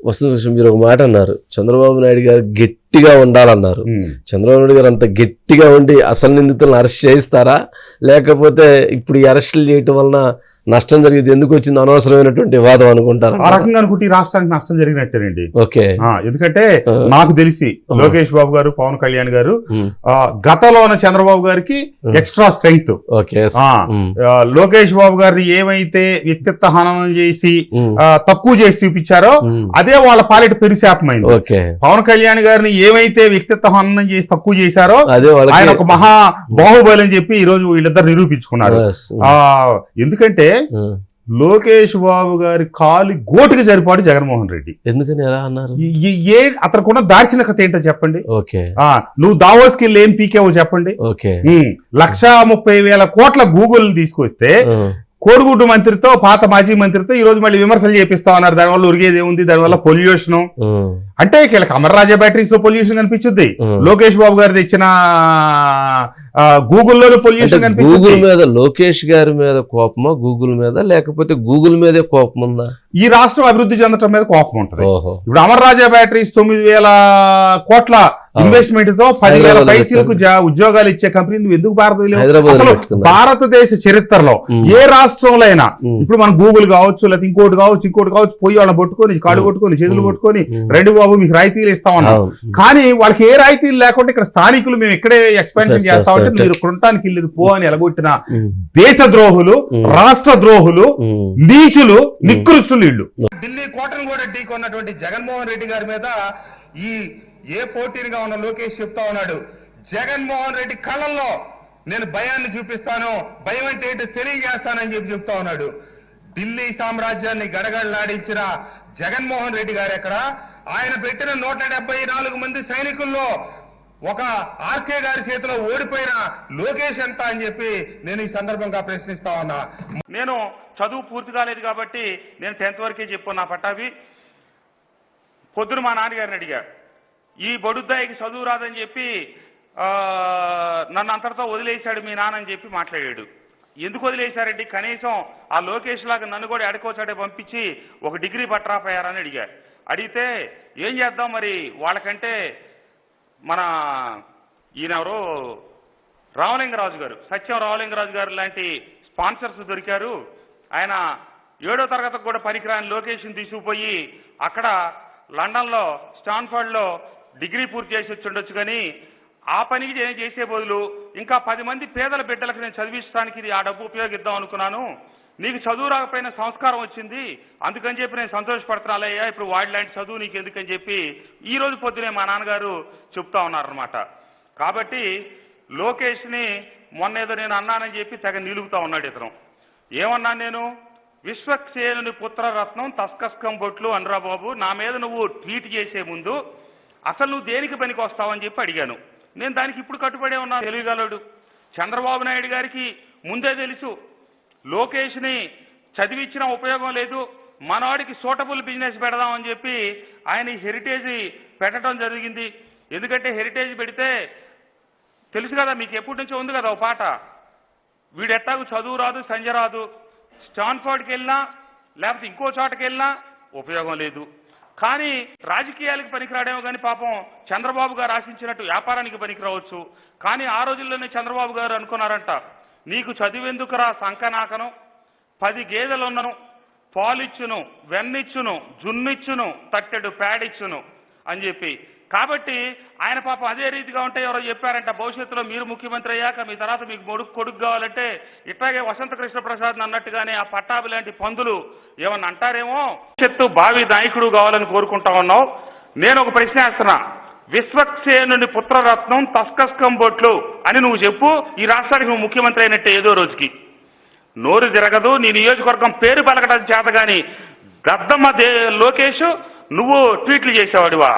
వస్తుంది మీరు ఒక మాట అన్నారు. చంద్రబాబు నాయుడు గారు గట్టిగా ఉండాలన్నారు. చంద్రబాబు నాయుడు గారు అంత గట్టిగా ఉండి అసలు నిందితులను అరెస్ట్ చేయిస్తారా? లేకపోతే ఇప్పుడు ఈ అరెస్టులు చేయటం వలన నష్టం జరిగింది ఎందుకు వచ్చింది అనవసరమైనటువంటి వివాదం అనుకుంటారా? ఆ రకంగా అనుకుంటే ఈ రాష్ట్రానికి నష్టం జరిగినట్టేనండి. ఓకే. ఎందుకంటే. నాకు తెలిసి. లోకేష్ బాబు గారు పవన్ కళ్యాణ్ గారు ఆ, గతంలోన చంద్రబాబు గారికి. Extra strength. లోకేష్ బాబు గారిని ఏమైతే వ్యక్తిత్వ హననం చేసి తక్కువ చేసి చూపించారో అదే వాళ్ళ పాలిట పెరిశాపమైంది ఓకే. పవన్ కళ్యాణ్ గారిని ఏమైతే వ్యక్తిత్వ హననం చేసి తక్కువ చేశారో ఆయన ఒక మహా బాహుబలి అని చెప్పి ఈ రోజు వీళ్ళిద్దరు నిరూపించుకున్నారు. ఎందుకంటే. లోకేష్ బాబు గారి కాలి గోటికి సరిపాడు జగన్మోహన్ రెడ్డి. ఎందుకని ఎలా అన్నారు? ఏ అతనుకున్న దార్శనికత ఏంటో చెప్పండి. ఓకే. ఆ నువ్వు దావోస్కి వెళ్ళి ఏం పీకేవో చెప్పండి. ఓకే. లక్షా ముప్పై వేల కోట్ల గూగుల్ తీసుకొస్తే కోడిగుడ్డు మంత్రితో పాత మాజీ మంత్రితో ఈ రోజు మళ్ళీ విమర్శలు చేపిస్తా ఉన్నారు దానివల్ల ఉరిగేది ఏముంది? దానివల్ల పొల్యూషన్. అంటే వీళ్ళకి అమర్రాజా బ్యాటరీస్లో పొల్యూషన్ కనిపించుద్ది. లోకేష్ బాబు గారు తెచ్చిన గూగుల్లోనే పొల్యూషన్ గూగుల్ మీద లోకేష్ గారి మీద కోపమా గూగుల్ మీద? లేకపోతే గూగుల్ మీదే కోపం ఉందా ఈ రాష్ట్రం అభివృద్ధి చెందటం మీద కోపం ఉంటుంది. ఇప్పుడు అమర్రాజా బ్యాటరీస్ తొమ్మిది వేల కోట్ల ఇన్వెస్ట్మెంట్తో పదివేల పైచీలకు ఉద్యోగాలు ఇచ్చే కంపెనీ నువ్వు ఎందుకు భారతదేశంలో హైదరాబాద్ అసలు భారతదేశ చరిత్రలో. ఏ రాష్ట్రంలో అయినా. ఇప్పుడు మన గూగుల్ కావచ్చు లేకపోతే ఇంకోటి కావచ్చు ఇంకోటి కావచ్చు పోయి వాళ్ళని పట్టుకొని కాళ్ళు ఉమ్. పట్టుకొని చేతులు. పట్టుకొని. రెడ్డి బాబు మీకు రాయితీలు ఇస్తామన్నాం అవును. కానీ వాళ్ళకి ఏ రాయితీలు లేకుండా ఇక్కడ స్థానికులు మేము ఇక్కడే ఎక్స్పాన్షన్ చేస్తా ఉంటే మీరు కొనటానికి వెళ్ళేది పో అని ఎలగొట్టిన దేశ ద్రోహులు. రాష్ట్ర ద్రోహులు నీచులు నికృష్టులు ఇళ్ళు ఢిల్లీ కోటను కూడా ఢీకొన్నటువంటి జగన్మోహన్ రెడ్డి గారి మీద ఈ ఏ పోటీనిగా ఉన్న లోకేష్ చెప్తా ఉన్నాడు జగన్మోహన్ రెడ్డి కళ్ళల్లో నేను భయాన్ని చూపిస్తాను భయం అంటే ఏంటో తెలియజేస్తానని చెప్పి చెప్తా ఉన్నాడు. ఢిల్లీ సామ్రాజ్యాన్ని గడగడలాడించిన జగన్మోహన్ రెడ్డి గారు ఎక్కడ? ఆయన పెట్టిన నూట నాలుగు మంది సైనికుల్లో ఒక ఆర్కే గారి చేతిలో ఓడిపోయిన లోకేష్ ఎంత అని చెప్పి నేను ఈ సందర్భంగా ప్రశ్నిస్తా ఉన్నా. నేను చదువు పూర్తి కాలేదు కాబట్టి నేను టెన్త్ వరకే చెప్పు నా పట్టాభి. పొద్దున మా నాన్నగారిని అడిగా ఈ బడుద్దాయికి చదువు రాదని చెప్పి నన్ను అంతటితో వదిలేశాడు మీ నాన్న అని చెప్పి మాట్లాడాడు. ఎందుకు వదిలేశారండి? కనీసం ఆ లోకేష్ లాగా నన్ను కూడా అడుకోచాడే పంపించి ఒక డిగ్రీ పట్టరాపోయారని అడిగారు అడిగితే ఏం చేద్దాం మరి? వాళ్ళకంటే మన ఈయనెవరు రామలింగరాజు గారు సత్యం రామలింగరాజు గారు లాంటి స్పాన్సర్స్ దొరికారు. ఆయన ఏడో తరగతికి కూడా పనికిరాని లొకేషన్ తీసుకుపోయి అక్కడ లండన్లో స్టాన్ఫర్డ్లో డిగ్రీ పూర్తి చేసి వచ్చి ఉండొచ్చు కానీ ఆ పనికి నేను చేసే బదులు ఇంకా పది మంది పేదల బిడ్డలకు నేను చదివించడానికి ఇది ఆ డబ్బు ఉపయోగిద్దాం అనుకున్నాను. నీకు చదువు రాకపోయినా సంస్కారం వచ్చింది. అందుకని చెప్పి నేను సంతోషపడుతున్నాలయ్యా ఇప్పుడు వాడి లాంటి చదువు నీకు ఎందుకని చెప్పి ఈ రోజు పొద్దునే మా నాన్నగారు చెప్తా ఉన్నారనమాట కాబట్టి లోకేష్ని మొన్న ఏదో నేను అన్నానని చెప్పి తెగ నిలుగుతా ఉన్నాడు ఇతను. ఏమన్నాను నేను? విశ్వక్సేనుని పుత్రరత్నం తస్కస్కం బొట్లు అనరా బాబు నా మీద నువ్వు ట్వీట్ చేసే ముందు అసలు నువ్వు దేనికి పనికి వస్తావని చెప్పి అడిగాను. నేను దానికి ఇప్పుడు కట్టుబడే ఉన్నా తెలియగలడు చంద్రబాబు నాయుడు గారికి ముందే తెలుసు లోకేష్ని చదివించిన ఉపయోగం లేదు మనవాడికి సూటబుల్ బిజినెస్ పెడదామని చెప్పి ఆయన ఈ హెరిటేజ్ పెట్టడం జరిగింది. ఎందుకంటే హెరిటేజ్ పెడితే తెలుసు కదా మీకు ఎప్పటి నుంచో ఉంది కదా ఓ పాట. వీడెట్టాకు చదువు రాదు సంజ రాదు. స్టాన్ఫర్డ్కి వెళ్ళినా లేకపోతే ఇంకో చోటకి వెళ్ళినా ఉపయోగం లేదు. కానీ రాజకీయాలకు పనికిరాడేమో కానీ పాపం చంద్రబాబు గారు ఆశించినట్టు వ్యాపారానికి పనికిరావచ్చు. కానీ ఆ రోజుల్లోనే చంద్రబాబు గారు అనుకున్నారంట నీకు చదివెందుకురా సంకనాకను? పది గేదెలున్నను పాలిచ్చును వెన్నిచ్చును జున్నిచ్చును తట్టెడు ప్యాడిచ్చును అని చెప్పి కాబట్టి ఆయన పాపం అదే రీతిగా ఉంటే ఎవరో చెప్పారంట భవిష్యత్తులో మీరు ముఖ్యమంత్రి అయ్యాక మీ తర్వాత మీకు మొడుకు కొడుకు కావాలంటే ఇట్లాగే వసంత కృష్ణ ప్రసాద్ అన్నట్టుగానే ఆ పట్టాభి లాంటి పందులు ఏమన్నా అంటారేమో? భవిష్యత్తు భావి నాయకుడు కావాలని కోరుకుంటా ఉన్నావు. నేను ఒక ప్రశ్న వేస్తున్నా. విశ్వక్సేనుని పుత్రరత్నం తస్కస్కం బొట్లు అని నువ్వు చెప్పు ఈ రాష్ట్రానికి నువ్వు ముఖ్యమంత్రి అయినట్టే ఏదో రోజుకి. నోరు తిరగదు నీ నియోజకవర్గం పేరు పలకడం చేత కానీ గద్దమ్మ దే లోకేష్ నువ్వు ట్వీట్లు చేసేవాడివా?